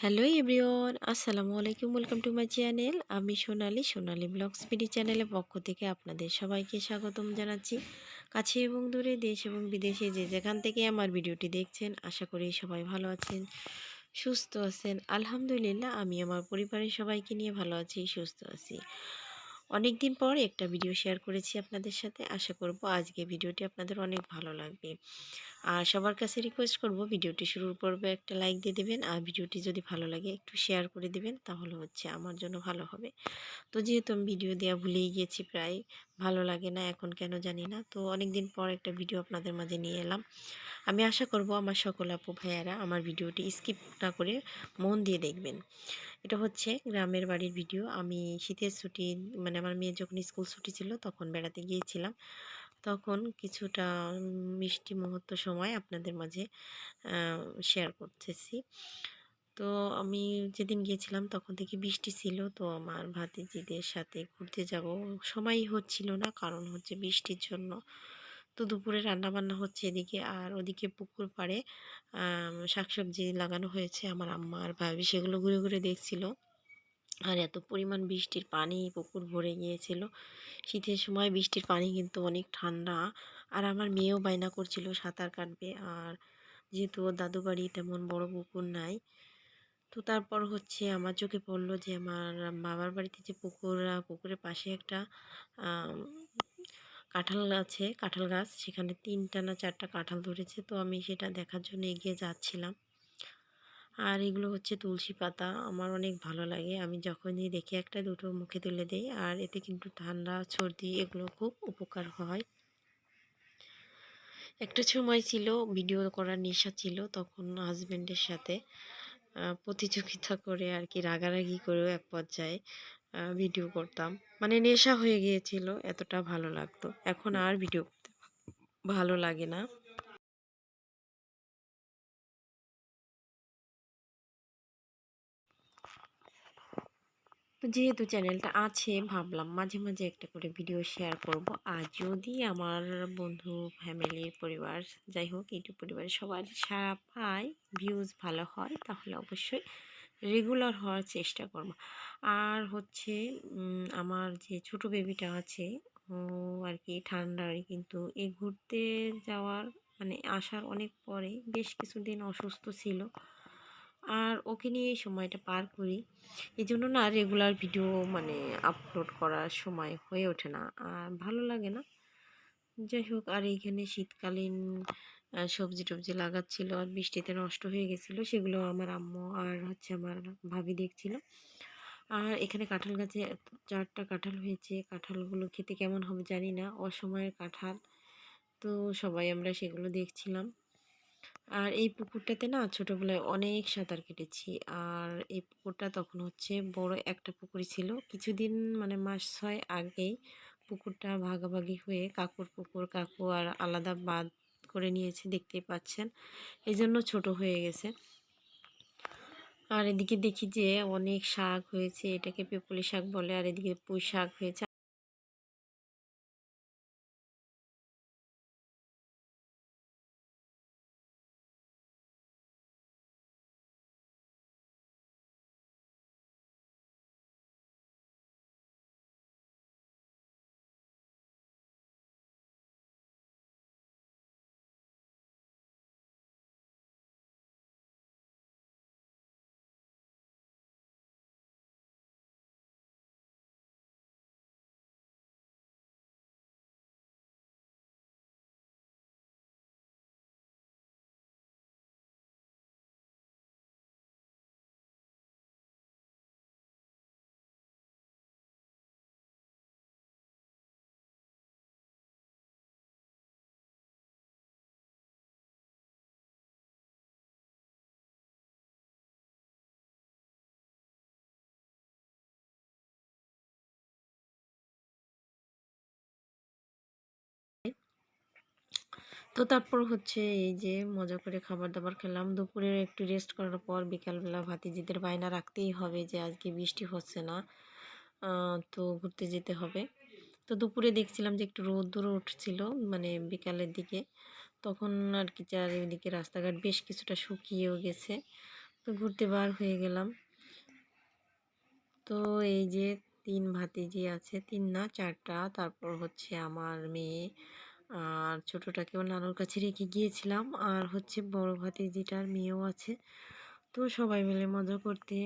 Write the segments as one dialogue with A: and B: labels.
A: Hello everyone, আসসালামু আলাইকুম, welcome to my channel. আমি সোনালি সোনালি ব্লগস পিডি চ্যানেলের পক্ষ থেকে আপনাদের সবাইকে স্বাগতম জানাচ্ছি। কাছে এবং দূরে দেশ এবং বিদেশে যে যেখান থেকে আমার ভিডিওটি দেখছেন, আশা করি সবাই ভালো আছেন, সুস্থ আছেন। আলহামদুলিল্লাহ, আমি আমার পরিবারের সবাইকে নিয়ে ভালো আছি, সুস্থ আছি। অনেক দিন পর একটা ভিডিও শেয়ার করেছি আপনাদের সাথে। আশা করব আজকে ভিডিওটি আপনাদের অনেক ভালো লাগবে। আর সবার কাছে রিকোয়েস্ট করব ভিডিওটি শুরুর পর্বে একটা লাইক দিয়ে দেবেন। আর ভিডিওটি যদি ভালো লাগে একটু শেয়ার করে দেবেন, তাহলে হচ্ছে আমার জন্য ভালো হবে। তো যেহেতু আমি ভিডিও দেওয়া ভুলেই গিয়েছি প্রায়, ভালো লাগে না এখন কেন জানি না। তো অনেক দিন পর একটা ভিডিও আপনাদের মাঝে নিয়ে এলাম। আমি আশা করব আমার সকল আপু ভাইয়ারা আমার ভিডিওটি স্কিপ না করে মন দিয়ে দেখবেন। এটা হচ্ছে গ্রামের বাড়ির ভিডিও। আমি শীতের ছুটি মানে আমার মেয়ে যখন স্কুল ছুটি ছিল তখন বেড়াতে গিয়েছিলাম। তখন কিছুটা মিষ্টি মুহূর্ত সময় আপনাদের মাঝে শেয়ার করতেছি। তো আমি যেদিন গিয়েছিলাম তখন থেকে বৃষ্টি ছিল। তো আমার ভাতিজিদের সাথে ঘুরতে যাব সময়ই হচ্ছিল না, কারণ হচ্ছে বৃষ্টির জন্য। তো দুপুরে রান্না বান্না হচ্ছে এদিকে, আর ওদিকে পুকুর পাড়ে শাকসবজি লাগানো হয়েছে। আমার আম্মা আর ভাবি সেগুলো ঘুরে ঘুরে দেখছিল। আর এত পরিমাণ বৃষ্টির পানি পুকুর ভরে গিয়েছিল। শীতের সময় বৃষ্টির পানি কিন্তু অনেক ঠান্ডা। আর আমার মেয়েও বায়না করছিল সাঁতার কাটবে। আর যেহেতু ওর দাদু বাড়ি তেমন বড় পুকুর নাই, তো তারপর হচ্ছে আমার চোখে পড়ল যে আমার বাবার বাড়িতে যে পুকুর পুকুরের পাশে একটা কাঁঠাল আছে, কাঁঠাল গাছ। সেখানে তিনটা না চারটা কাঁঠাল ধরেছে। তো আমি সেটা দেখার জন্য এগিয়ে যাচ্ছিলাম। আর এগুলো হচ্ছে তুলসী পাতা। আমার অনেক ভালো লাগে। আমি যখনই দেখি একটা দুটো মুখে তুলে দিই, আর এতে কিন্তু ঠান্ডা, সর্দি এগুলো খুব উপকার হয়। একটা সময় ছিল ভিডিও করার নেশা ছিল, তখন হাজব্যান্ডের সাথে প্রতিযোগিতা করে আর কি, রাগারাগি করেও এক পর্যায়ে ভিডিও করতাম। মানে নেশা হয়ে গিয়েছিল, এতটা ভালো লাগতো। এখন আর ভিডিও করতে ভালো লাগে না। তো যেহেতু চ্যানেলটা আছে, ভাবলাম মাঝে মাঝে একটা করে ভিডিও শেয়ার করব। আর যদি আমার বন্ধু ফ্যামিলির পরিবার, যাই হোক ইউটিউব পরিবারের সবার সারা পায় ভিউজ ভালো হয়, তাহলে অবশ্যই রেগুলার হওয়ার চেষ্টা করব। আর হচ্ছে আমার যে ছোট বেবিটা আছে, ও আর কি ঠান্ডায় কিন্তু এই ঘুরতে যাওয়ার মানে আসার অনেক পরে বেশ কিছুদিন অসুস্থ ছিল। আর ওকে নিয়ে সময়টা পার করি। এই জন্য না রেগুলার ভিডিও মানে আপলোড করার সময় হয়ে ওঠে না। আর ভালো লাগে না। যাই হোক, আর এইখানে শীতকালীন সবজি টবজি লাগাচ্ছিল আর বৃষ্টিতে নষ্ট হয়ে গেছিল, সেগুলো আমার আম্মু আর হচ্ছে আমার ভাবি দেখছিল। আর এখানে কাঁঠাল গাছে চারটা কাঁঠাল হয়েছে। কাঁঠালগুলো খেতে কেমন হবে জানি না। অসময়ের কাঁঠাল। তো সবাই আমরা সেগুলো দেখছিলাম। আর এই পুকুরটাতে না ছোটোবেলায় অনেক সাঁতার কেটেছি। আর এই পুকুরটা তখন হচ্ছে বড় একটা পুকুরই ছিল। কিছুদিন মানে মাস ছয় আগেই পুকুরটা ভাগাভাগি হয়ে কাকুর পুকুর, কাকু আর আলাদা বাদ করে নিয়েছে, দেখতেই পাচ্ছেন। এই জন্য ছোটো হয়ে গেছে। আর এদিকে দেখি যে অনেক শাক হয়েছে, এটাকে পেপুলি শাক বলে, আর এদিকে পুঁই শাক হয়েছে। তো তারপর হচ্ছে এই যে মজা করে খাবার দাবার খেলাম। দুপুরে একটু রেস্ট করার পর বিকালবেলা ভাতিজিদের বায়না রাখতেই হবে যে আজকে বৃষ্টি হচ্ছে না তো ঘুরতে যেতে হবে। তো দুপুরে দেখছিলাম যে একটু রোদ্দুরও উঠছিল মানে বিকালের দিকে। তখন আর কি চারিদিকে রাস্তাঘাট বেশ কিছুটা শুকিয়েও গেছে। তো ঘুরতে বার হয়ে গেলাম। তো এই যে তিন ভাতিজি আছে, তিন না, চারটা। তারপর হচ্ছে আমার মেয়ে আর ছোটোটাকেও নানুর কাছে রেখে গিয়েছিলাম। আর হচ্ছে বড় ভাতিজিটার মেয়েও আছে, তো সবাই মিলে মজা করতে,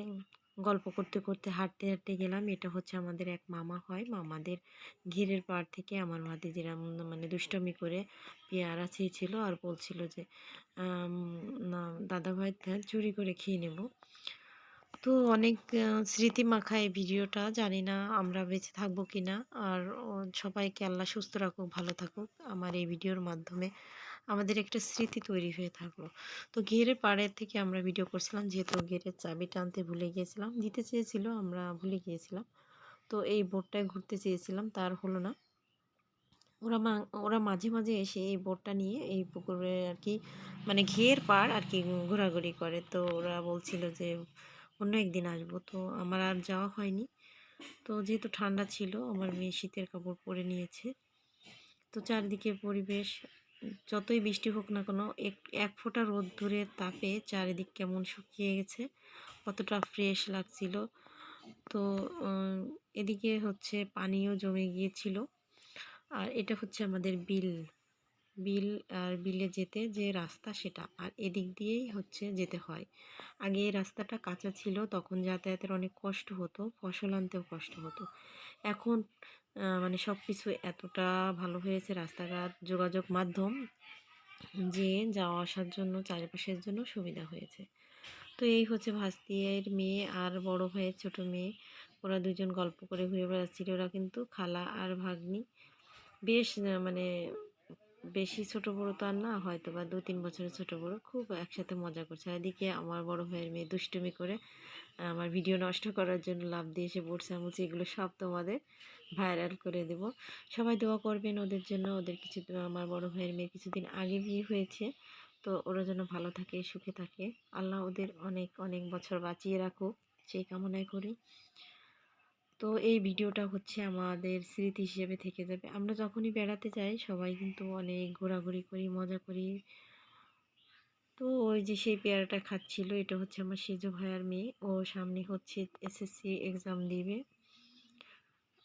A: গল্প করতে করতে, হাঁটতে হাঁটতে গেলাম। এটা হচ্ছে আমাদের এক মামা হয়। মামাদের ঘিরের পাড় থেকে আমার ভাতিজিরা মানে দুষ্টমি করে পেয়ারা চেয়েছিল আর বলছিল যে দাদা ভাই চুরি করে খেয়ে নেব। তো অনেক স্মৃতি মাখা এই ভিডিওটা। জানি না আমরা বেঁচে থাকব কি না। আর সবাইকে আল্লাহ সুস্থ রাখুক, ভালো থাকুক আমার এই ভিডিওর মাধ্যমে। আমাদের একটা স্মৃতি তৈরি হয়ে থাকল। তো ঘেরের পাড়ের থেকে আমরা ভিডিও করছিলাম, যেহেতু ঘেরের চাবি টানতে ভুলে গিয়েছিলাম। দিতে চেয়েছিল, আমরা ভুলে গিয়েছিলাম। তো এই বোটটায় ঘুরতে চেয়েছিলাম, তার হলো না। ওরা ওরা মাঝে মাঝে এসে এই বোটটা নিয়ে এই পুকুরে আর কি মানে ঘের পাড় আর কি ঘোরাঘুরি করে। তো ওরা বলছিল যে অন্য একদিন আসব। তো আমার আর যাওয়া হয়নি। তো যেহেতু ঠান্ডা ছিল, আমার মেয়ে শীতের কাপড় পরে নিয়েছে। তো চারিদিকে পরিবেশ, যতই বৃষ্টি হোক না কোনো, এক এক ফোঁটা রোদ ধরে তাপে চারিদিক কেমন শুকিয়ে গেছে কতটা ফ্রেশ লাগছিল। তো এদিকে হচ্ছে পানিও জমে গিয়েছিল। আর এটা হচ্ছে আমাদের বিল। বিল আর বিলে যেতে যে রাস্তা সেটা। আর এদিক দিয়েই হচ্ছে যেতে হয়। আগে এই রাস্তাটা কাঁচা ছিল, তখন যাতায়াতের অনেক কষ্ট হতো, ফসল আনতেও কষ্ট হতো। এখন মানে সব কিছু এতটা ভালো হয়েছে রাস্তাঘাট যোগাযোগ মাধ্যম, যে যাওয়া আসার জন্য, চারিপাশের জন্য সুবিধা হয়েছে। তো এই হচ্ছে ভাস্তিয়ের মেয়ে আর বড় ভাইয়ের ছোট মেয়ে। ওরা দুজন গল্প করে ঘুরে বেড়াচ্ছিল। ওরা কিন্তু খালা আর ভাগ্নি। বেশ মানে বেশি ছোট বড় তো আর না হয়তো বা দু তিন বছরের ছোট বড়। খুব একসাথে মজা করছে। এদিকে আমার বড় ভাইয়ের মেয়ে দুষ্টুমি করে আমার ভিডিও নষ্ট করার জন্য লাভ দিয়ে এসে পড়ছে আমুচি এগুলো সব তোমাদের ভাইরাল করে দেব। সবাই দোয়া করবেন ওদের জন্য। ওদের কিছু, আমার বড় ভাইয়ের মেয়ে কিছুদিন আগে বিয়ে হয়েছে। তো ওরা যেন ভালো থাকে, সুখে থাকে। আল্লাহ ওদের অনেক অনেক বছর বাঁচিয়ে রাখুক। সেই কামনায় করি। তো এই ভিডিওটা হচ্ছে আমাদের স্মৃতি হিসেবে থেকে যাবে। আমরা যখনই বেড়াতে যাই, সবাই কিন্তু অনেক ঘোরাঘুরি করি, মজা করি। তো ওই যে সেই পেয়ারাটা খাচ্ছিল, এটা হচ্ছে আমার সেজ ভাইয়ার মেয়ে। ও সামনে হচ্ছে এসএসসি এক্সাম দিবে।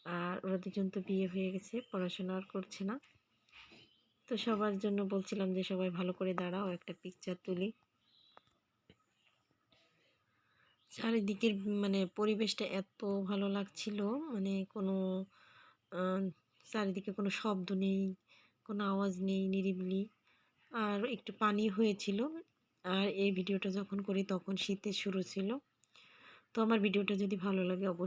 A: আর ওরা দুজন তো বিয়ে হয়ে গেছে, পড়াশোনা আর করছে না। তো সবার জন্য বলছিলাম যে সবাই ভালো করে দাঁড়াও, একটা পিকচার তুলি। চারিদিকের মানে পরিবেশটা এত ভালো লাগছিল। মানে কোনো চারিদিকে কোনো শব্দ নেই, কোনো আওয়াজ নেই, নিরিবিলি। আর একটু পানি হয়েছিল। আর এই ভিডিওটা যখন করি তখন শীতের শুরু ছিল। তো আমার ভিডিওটা যদি ভালো লাগে অবশ্যই